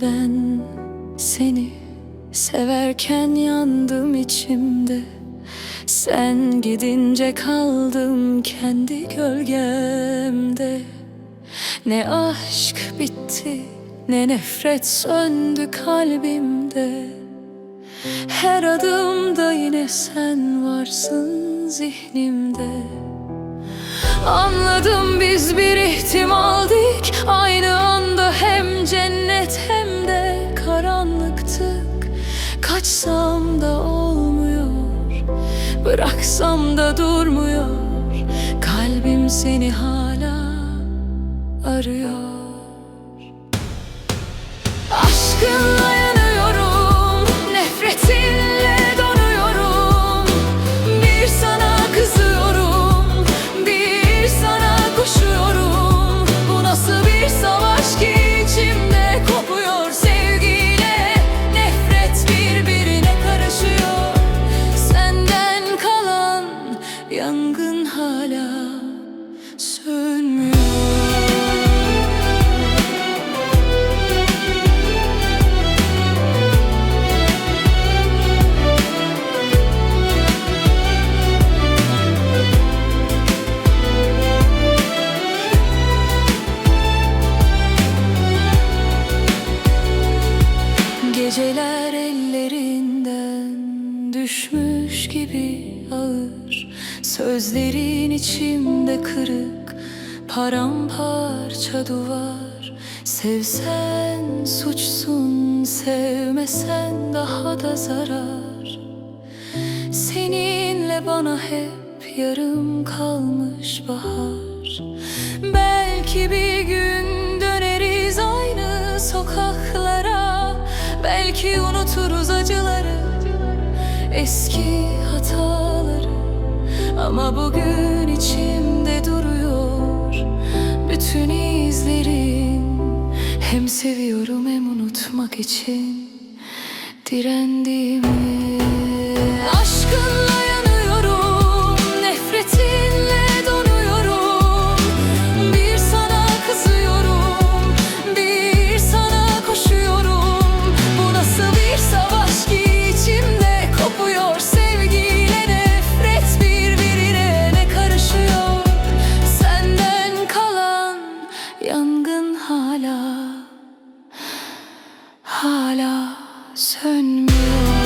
Ben seni severken yandım içimde. Sen gidince kaldım kendi gölgemde. Ne aşk bitti ne nefret söndü kalbimde. Her adımda yine sen varsın zihnimde. Anladım biz bir ihtimaldik Aynı Bıraksam da durmuyor. Kalbim seni hala arıyor Geceler ellerinden düşmüş gibi ağır. Sözlerin içimde kırık paramparça duvar. Sevsen suçsun sevmesen daha da zarar. Seninle bana hep yarım kalmış bahar. Belki bir gün Belki unuturuz acıları Eski hataları. Ama bugün içimde duruyor Bütün izlerin. Hem seviyorum hem unutmak için Direndiğimi hala sönmüyor